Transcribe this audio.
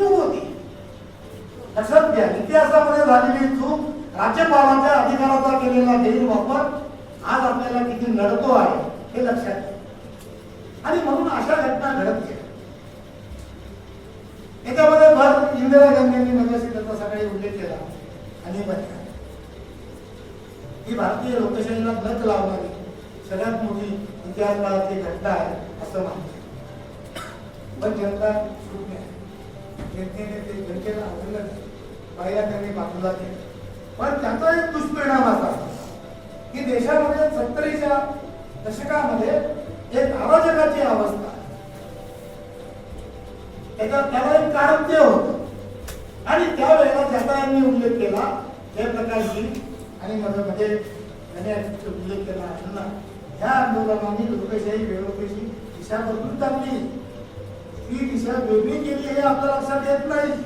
चूक होती. लक्षात घ्या इतिहासामध्ये झालेली चूक राज्यपालांच्या अधिकाराचा केलेला गैरवापर आज आपल्याला किती नडतो आहे हे लक्षात घ्या आणि म्हणून अशा घटना घडत गेल्या याच्यामध्ये भर इंदिरा गांधींनी मगाशी त्याचा सकाळी उल्लेख केला. आणि बघा ही भारतीय लोकशाहीला नच लावणारी सगळ्यात मोठी इतिहास काळातली घटना आहे असं मानतो पण जनता जनतेने ते जनतेला आवडलं नाही. पहिला त्यांनी पण त्याचा एक दुष्परिणाम असा की देशामध्ये सत्तरीच्या दशकामध्ये एक अराजकाची अवस्था त्याचा त्याला एक कारण ते होत आणि त्यावेळेला त्याचा यांनी उल्लेख केला जयप्रकाशजी आणि मध्ये मध्ये त्याने उल्लेख केला अण्णा ह्या आंदोलनाने लोकशाही व्यवस्थेची दिशा बदलून टाकली ती दिशा वेगळी केली हे आपल्या लक्षात येत नाही.